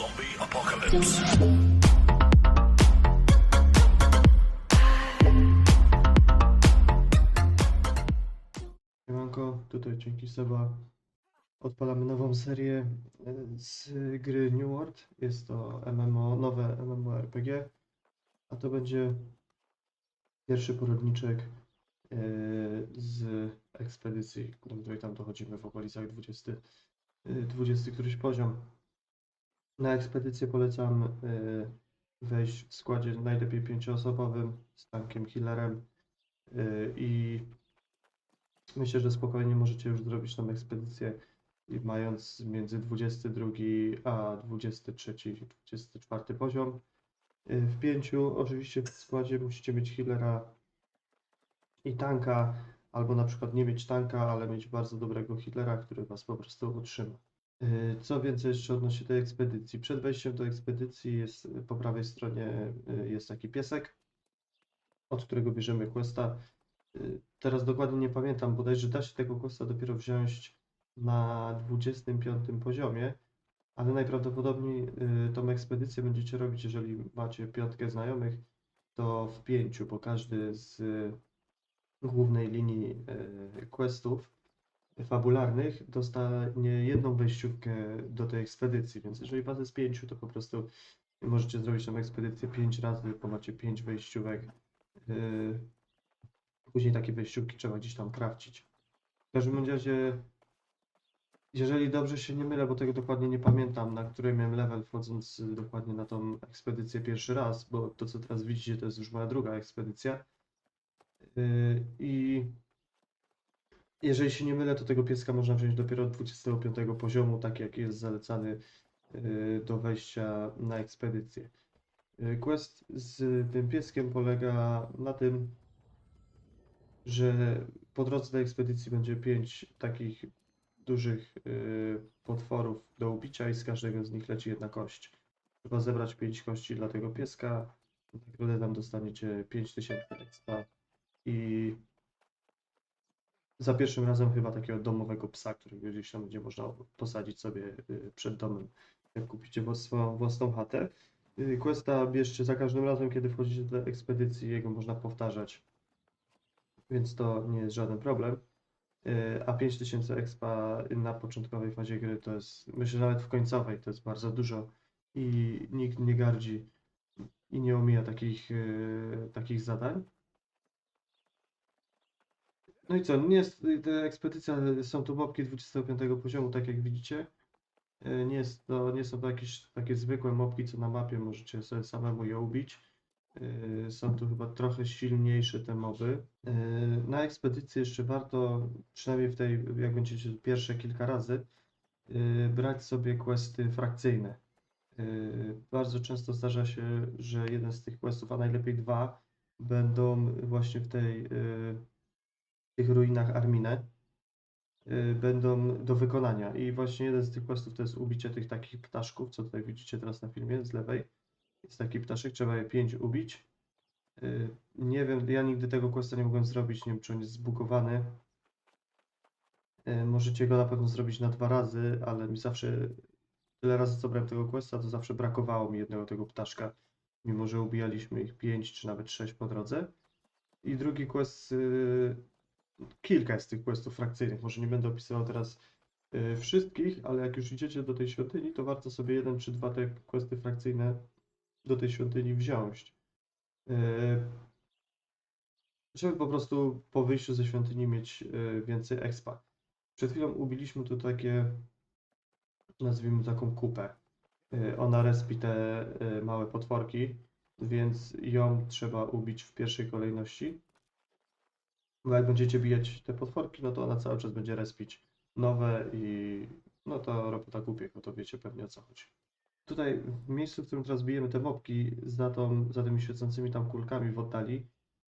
Zombie apocalypse. Siemanko, tutaj dzięki Seba odpalamy nową serię e, z gry New World. Jest to MMO, nowe MMORPG, a to będzie pierwszy poradniczek e, z ekspedycji, do której tam dochodzimy w okolicach 20, e, 20 któryś poziom. Na ekspedycję polecam e, wejść w składzie najlepiej pięcioosobowym z tankiem healerem e, i Myślę, że spokojnie możecie już zrobić tą ekspedycję mając między 22 a 23, 24 poziom. Y, W pięciu oczywiście w składzie musicie mieć healera i tanka, albo na przykład nie mieć tanka, ale mieć bardzo dobrego healera, który was po prostu utrzyma. Y, Co więcej jeszcze odnośnie tej ekspedycji. Przed wejściem do ekspedycji jest po prawej stronie y, jest taki piesek, od którego bierzemy questa. Y, Teraz dokładnie nie pamiętam, bodajże da się tego questa dopiero wziąć na 25 poziomie, ale najprawdopodobniej tą ekspedycję będziecie robić, jeżeli macie piątkę znajomych, to w pięciu, bo każdy z głównej linii questów fabularnych dostanie jedną wejściówkę do tej ekspedycji, więc jeżeli was jest pięciu, to po prostu możecie zrobić tą ekspedycję pięć razy, bo macie pięć wejściówek. y, Później takie wejściówki trzeba gdzieś tam krawcić. W każdym razie, jeżeli dobrze się nie mylę, bo tego dokładnie nie pamiętam, na którym miałem level wchodząc dokładnie na tą ekspedycję pierwszy raz, bo to co teraz widzicie to jest już moja druga ekspedycja. Yy, I jeżeli się nie mylę, to tego pieska można wziąć dopiero od 25 poziomu, tak jak jest zalecany yy, do wejścia na ekspedycję. Yy, Quest z tym pieskiem polega na tym, że po drodze do ekspedycji będzie pięć takich dużych y, potworów do ubicia i z każdego z nich leci jedna kość. Trzeba zebrać pięć kości dla tego pieska. W nagrodę tam dostaniecie 5000 expa i za pierwszym razem chyba takiego domowego psa, którego gdzieś tam będzie można posadzić sobie y, przed domem, jak kupicie swoją własną chatę. Y, Questa bierzcie za każdym razem, kiedy wchodzicie do ekspedycji, jego można powtarzać więc to nie jest żaden problem. Yy, A 5000 expa na początkowej fazie gry to jest, myślę, nawet w końcowej to jest bardzo dużo i nikt nie gardzi i nie omija takich, takich zadań. No i co, nie jest, ta ekspedycja, są tu mopki 25 poziomu, tak jak widzicie. Yy, Nie jest to, nie są to jakieś takie zwykłe mopki, co na mapie możecie sobie samemu je ubić. Yy, Są tu chyba trochę silniejsze te moby. Yy, Na ekspedycji jeszcze warto, przynajmniej w tej, jak będziecie pierwsze kilka razy, brać sobie questy frakcyjne. Bardzo często zdarza się, że jeden z tych questów, a najlepiej dwa, będą właśnie w tej, tych ruinach Armine. Yy, Będą do wykonania. I właśnie jeden z tych questów to jest ubicie tych takich ptaszków, co tutaj widzicie teraz na filmie z lewej. Jest taki ptaszek, trzeba je 5 ubić. Yy, Nie wiem, ja nigdy tego questa nie mogłem zrobić, nie wiem czy on jest zbugowany. Yy, Możecie go na pewno zrobić na dwa razy, ale mi zawsze, tyle razy co brałem tego questa, to zawsze brakowało mi jednego tego ptaszka, mimo że ubijaliśmy ich 5 czy nawet 6 po drodze. I drugi quest, kilka jest tych questów frakcyjnych, może nie będę opisywał teraz yy, wszystkich, ale jak już idziecie do tej świątyni, to warto sobie jeden czy dwa te questy frakcyjne do tej świątyni wziąć. Yy, Żeby po prostu po wyjściu ze świątyni mieć yy, więcej expa. Przed chwilą ubiliśmy tu takie, nazwijmy taką kupę. Ona respi te małe potworki, więc ją trzeba ubić w pierwszej kolejności. Bo jak będziecie bijać te potworki, no to ona cały czas będzie respić nowe i no to robota głupie, no to wiecie pewnie o co chodzi. Tutaj w miejscu, w którym teraz bijemy te mopki, za, tą, za tymi świecącymi tam kulkami w oddali,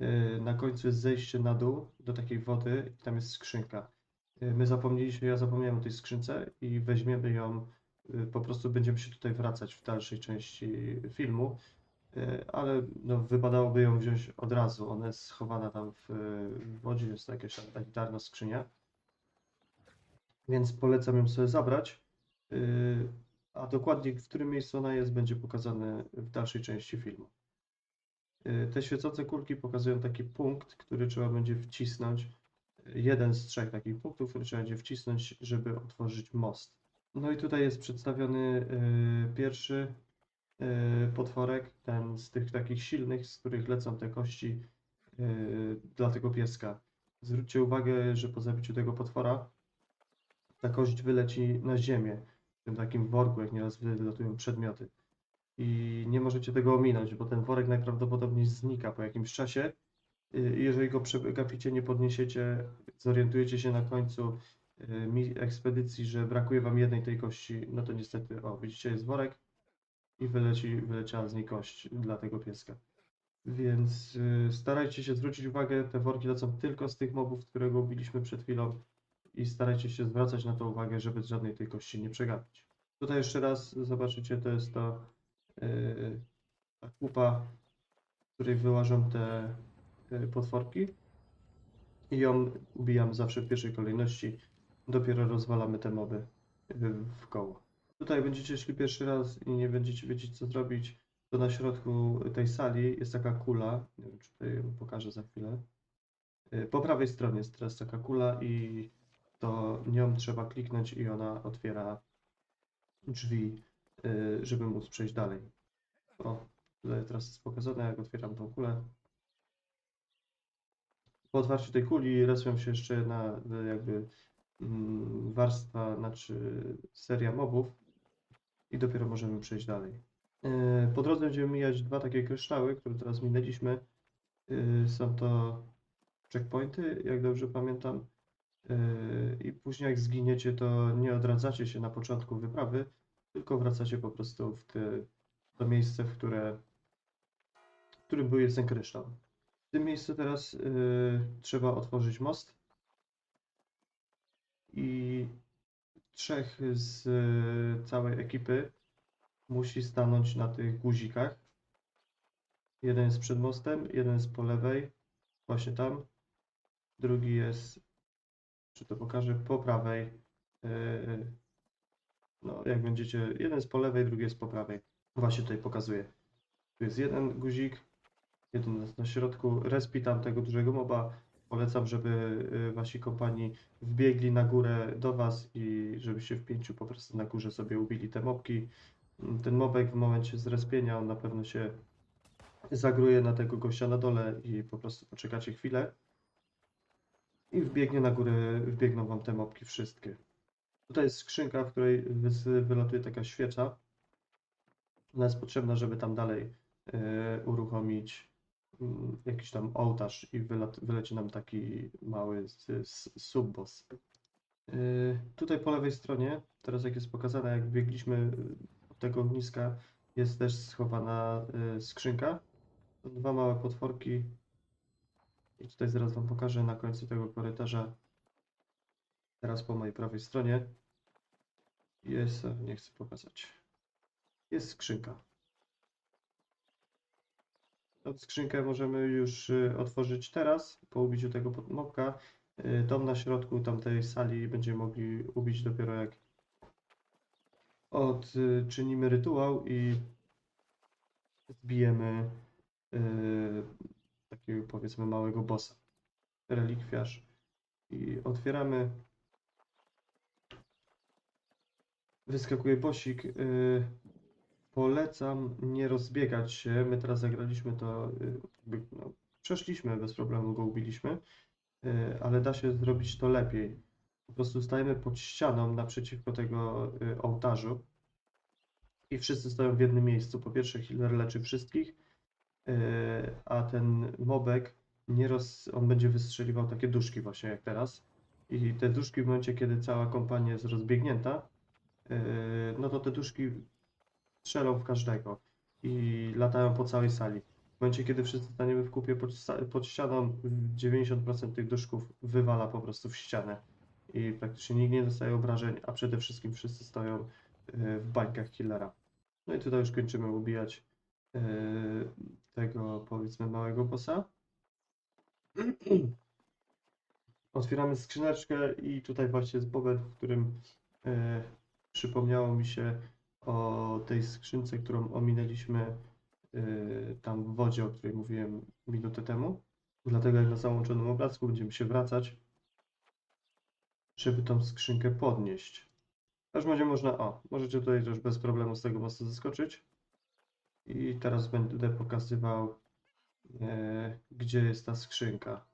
yy, na końcu jest zejście na dół do takiej wody i tam jest skrzynka. Yy, My zapomnieliśmy, ja zapomniałem o tej skrzynce i weźmiemy ją, yy, po prostu będziemy się tutaj wracać w dalszej części filmu, ale no, wypadałoby ją wziąć od razu. Ona jest schowana tam w, wodzie, jest to jakaś elitarna skrzynia. Więc polecam ją sobie zabrać. Yy, a dokładnie w którym miejscu ona jest, będzie pokazane w dalszej części filmu. Y, Te świecące kulki pokazują taki punkt, który trzeba będzie wcisnąć. Jeden z trzech takich punktów, który trzeba będzie wcisnąć, żeby otworzyć most. No i tutaj jest przedstawiony y, pierwszy y, potworek, ten z tych takich silnych, z których lecą te kości y, dla tego pieska. Zwróćcie uwagę, że po zabiciu tego potwora ta kość wyleci na ziemię, w tym takim worku, jak nieraz wylatują przedmioty. I nie możecie tego ominąć, bo ten worek najprawdopodobniej znika po jakimś czasie. Y, Jeżeli go przegapicie, nie podniesiecie, zorientujecie się na końcu y, ekspedycji, że brakuje wam jednej tej kości, no to niestety, o, widzicie, jest worek i wyleci, wyleciała z niej kość dla tego pieska. Więc y, starajcie się zwrócić uwagę, te worki lecą tylko z tych mobów, którego ubiliśmy przed chwilą i starajcie się zwracać na to uwagę, żeby żadnej tej kości nie przegapić. Tutaj jeszcze raz zobaczycie, to jest yy, ta kupa, w której wyłażą te yy, potworki i ją ubijamy zawsze w pierwszej kolejności, dopiero rozwalamy te moby w koło. Tutaj będziecie szli pierwszy raz i nie będziecie wiedzieć co zrobić, to na środku tej sali jest taka kula, nie wiem czy tutaj ją pokażę za chwilę. Yy, Po prawej stronie jest teraz taka kula i to nią trzeba kliknąć i ona otwiera drzwi, y, żeby móc przejść dalej. O, tutaj teraz jest pokazane, jak otwieram tą kulę. Po otwarciu tej kuli respią się jeszcze jedna y, jakby mm, warstwa, znaczy seria mobów i dopiero możemy przejść dalej. Y, Po drodze będziemy mijać dwa takie kryształy, które teraz minęliśmy. Y, Są to checkpointy, jak dobrze pamiętam. Yy, I później jak zginiecie, to nie odradzacie się na początku wyprawy, tylko wracacie po prostu w te, to miejsce, w które, w którym był ten kryształ. W tym miejscu teraz trzeba otworzyć most i trzech z yy, całej ekipy musi stanąć na tych guzikach. Jeden jest przed mostem, jeden jest po lewej, właśnie tam, drugi jest czy to pokażę po prawej. Yy, No, jak będziecie, jeden jest po lewej, drugi jest po prawej. Właśnie tutaj pokazuję. Tu jest jeden guzik, jeden jest na środku. Respi tam tego dużego moba. Polecam, żeby yy, wasi kompani wbiegli na górę do was i żebyście w pięciu po prostu na górze sobie ubili te mobki. Mm, Ten mobek w momencie zrespienia, on na pewno się zagruje na tego gościa na dole i po prostu poczekacie chwilę i wbiegnie na górę, wbiegną wam te mopki wszystkie. Tutaj jest skrzynka, w której wylatuje taka świeca. Ona jest potrzebna, żeby tam dalej e, uruchomić jakiś tam ołtarz i wylat, wyleci nam taki mały subboss. E, tutaj po lewej stronie, teraz jak jest pokazane, jak biegliśmy od tego ogniska, jest też schowana e, skrzynka. Dwa małe potworki, i tutaj zaraz Wam pokażę na końcu tego korytarza. Teraz po mojej prawej stronie jest, nie chcę pokazać, jest skrzynka. Tą skrzynkę możemy już y, otworzyć teraz, po ubiciu tego mopka. Y, Tą na środku tamtej sali będziemy mogli ubić dopiero jak odczynimy rytuał i zbijemy y, takiego powiedzmy małego bossa. Relikwiarz. I otwieramy. Wyskakuje bosik. Yy, polecam nie rozbiegać się. My teraz zagraliśmy to, yy, jakby, no, przeszliśmy bez problemu, go ubiliśmy, yy, ale da się zrobić to lepiej. Po prostu stajemy pod ścianą naprzeciwko tego yy, ołtarzu i wszyscy stoją w jednym miejscu. Po pierwsze, healer leczy wszystkich, a ten mobek nie roz... on będzie wystrzeliwał takie duszki właśnie jak teraz. I te duszki w momencie, kiedy cała kompania jest rozbiegnięta, no to te duszki strzelą w każdego i latają po całej sali. W momencie, kiedy wszyscy staniemy w kupie pod, pod ścianą, 90% tych duszków wywala po prostu w ścianę i praktycznie nikt nie dostaje obrażeń, a przede wszystkim wszyscy stoją yy, w bańkach killera. No i tutaj już kończymy ubijać yy, tego powiedzmy małego bossa. Otwieramy skrzyneczkę i tutaj właśnie jest moment, w którym e, przypomniało mi się o tej skrzynce, którą ominęliśmy y, tam w wodzie, o której mówiłem minutę temu. Dlatego jak na załączonym obrazku będziemy się wracać, żeby tą skrzynkę podnieść. Każdym razie można, o, możecie tutaj też bez problemu z tego mostu zeskoczyć. I teraz będę pokazywał, e, gdzie jest ta skrzynka.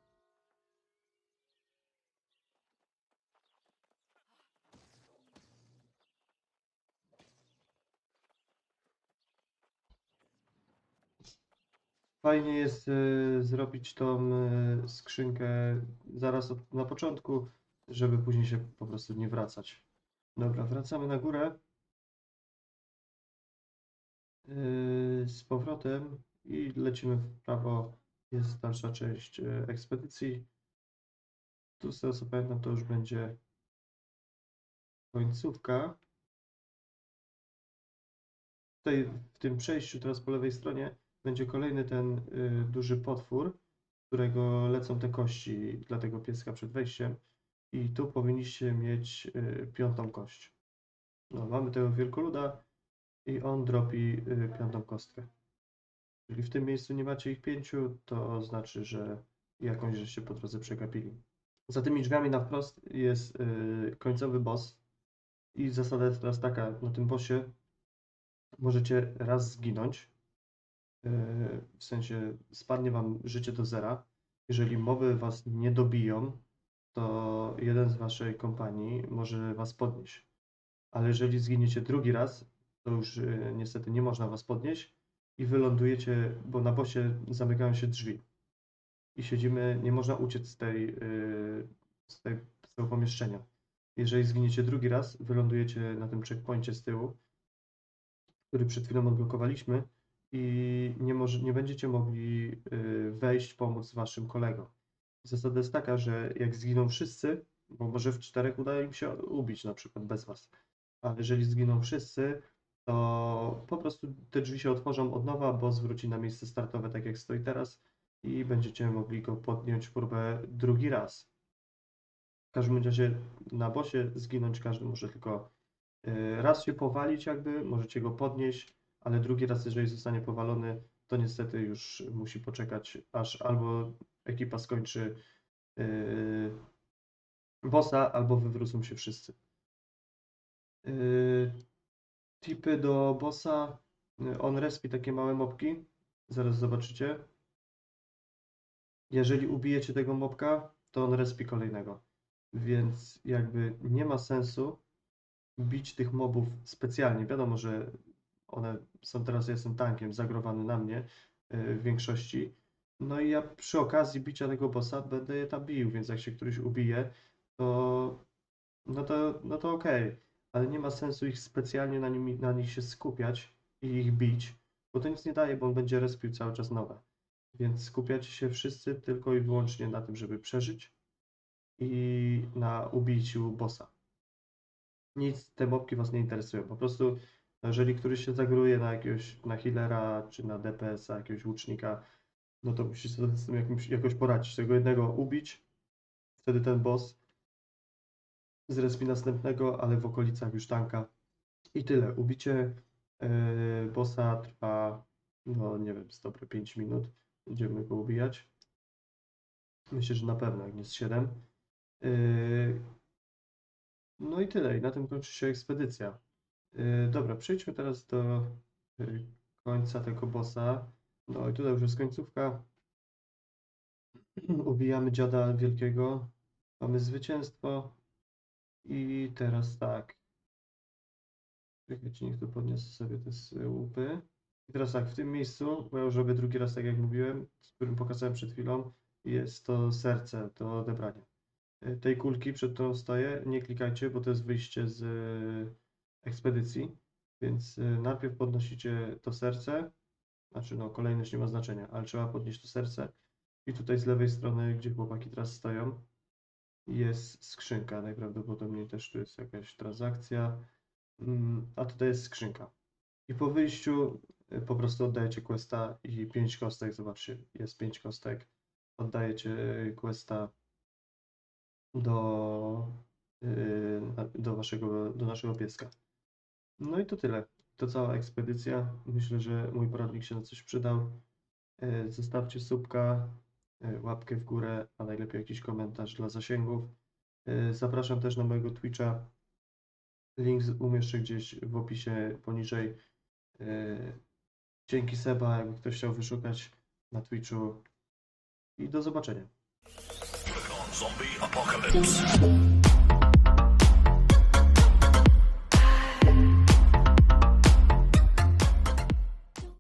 Fajnie jest e, zrobić tą e, skrzynkę zaraz od, na początku, żeby później się po prostu nie wracać. Dobra, wracamy na górę yy, z powrotem i lecimy w prawo. Jest dalsza część ekspedycji. Tu z tego co pamiętam, to już będzie końcówka. Tutaj w tym przejściu, teraz po lewej stronie, będzie kolejny ten yy, duży potwór, którego lecą te kości dla tego pieska przed wejściem. I tu powinniście mieć yy, piątą kość. No, mamy tego wielkoluda i on dropi y, piątą kostkę. Jeżeli w tym miejscu nie macie ich pięciu, to znaczy, że jakąś żeście po drodze przegapili. Za tymi drzwiami na wprost jest y, końcowy boss i zasada jest teraz taka, na tym bossie możecie raz zginąć, y, w sensie spadnie wam życie do zera. Jeżeli mowy was nie dobiją, to jeden z waszej kompanii może was podnieść ale jeżeli zginiecie drugi raz, to już y, niestety nie można was podnieść i wylądujecie, bo na bosie zamykają się drzwi i siedzimy, nie można uciec z, tej, y, z, tej, z tego pomieszczenia. Jeżeli zginiecie drugi raz, wylądujecie na tym checkpoincie z tyłu, który przed chwilą odblokowaliśmy i nie, może, nie będziecie mogli y, wejść, pomóc waszym kolegom. Zasada jest taka, że jak zginą wszyscy, bo może w czterech uda im się ubić na przykład bez was, ale jeżeli zginą wszyscy, to po prostu te drzwi się otworzą od nowa, bo zwróci na miejsce startowe, tak jak stoi teraz i będziecie mogli go podjąć próbę drugi raz. W każdym razie na bosie zginąć każdy może tylko y, raz się powalić jakby, możecie go podnieść, ale drugi raz, jeżeli zostanie powalony, to niestety już musi poczekać, aż albo ekipa skończy yy, bossa, albo wywrócą się wszyscy. Yy, tipy do bossa. On respi takie małe mopki. Zaraz zobaczycie. Jeżeli ubijecie tego mopka, to on respi kolejnego. Więc jakby nie ma sensu bić tych mobów specjalnie. Wiadomo, że one są teraz, ja jestem tankiem zagrowany na mnie yy, w większości. No i ja przy okazji bicia tego bossa będę je tam bił, więc jak się któryś ubije, to no to, no to okej ale nie ma sensu ich specjalnie na, nimi, na nich się skupiać i ich bić, bo to nic nie daje, bo on będzie respił cały czas nowe. Więc skupiacie się wszyscy tylko i wyłącznie na tym, żeby przeżyć i na ubiciu bossa. Nic, te mobki was nie interesują. Po prostu, jeżeli któryś się zagruje na jakiegoś, na healera czy na DPS-a, jakiegoś łucznika, no to musisz sobie z tym jakimś, jakoś poradzić. Tego jednego ubić, wtedy ten boss z respi następnego, ale w okolicach już tanka. I tyle. Ubicie yy, bossa trwa, no nie wiem, z dobre 5 minut. Będziemy go ubijać. Myślę, że na pewno, jak nie z 7. Yy, no i tyle. I na tym kończy się ekspedycja. Yy, dobra, przejdźmy teraz do yy, końca tego bossa. No i tutaj już jest końcówka. Ubijamy dziada wielkiego. Mamy zwycięstwo. I teraz tak. Czekajcie, niech tu podniosę sobie te łupy. I teraz tak, w tym miejscu, bo ja już robię drugi raz, tak jak mówiłem, z którym pokazałem przed chwilą, jest to serce do odebrania. Y, Tej kulki, przed którą stoję, nie klikajcie, bo to jest wyjście z y, ekspedycji. Więc y, najpierw podnosicie to serce, znaczy no kolejność nie ma znaczenia, ale trzeba podnieść to serce. I tutaj z lewej strony, gdzie chłopaki teraz stoją, jest skrzynka. Najprawdopodobniej też tu jest jakaś transakcja. Mm, A tutaj jest skrzynka. I po wyjściu y, po prostu oddajecie questa i 5 kostek. Zobaczcie, jest 5 kostek. Oddajecie y, questa do, do, waszego, do naszego pieska. No i to tyle. to cała ekspedycja. Myślę, że mój poradnik się na coś przydał. E, Zostawcie subka, e, łapkę w górę, a najlepiej jakiś komentarz dla zasięgów. E, Zapraszam też na mojego Twitcha. Link umieszczę gdzieś w opisie poniżej. Dzięki Seba, jakby ktoś chciał wyszukać na Twitchu. I do zobaczenia. Zombie apocalypse.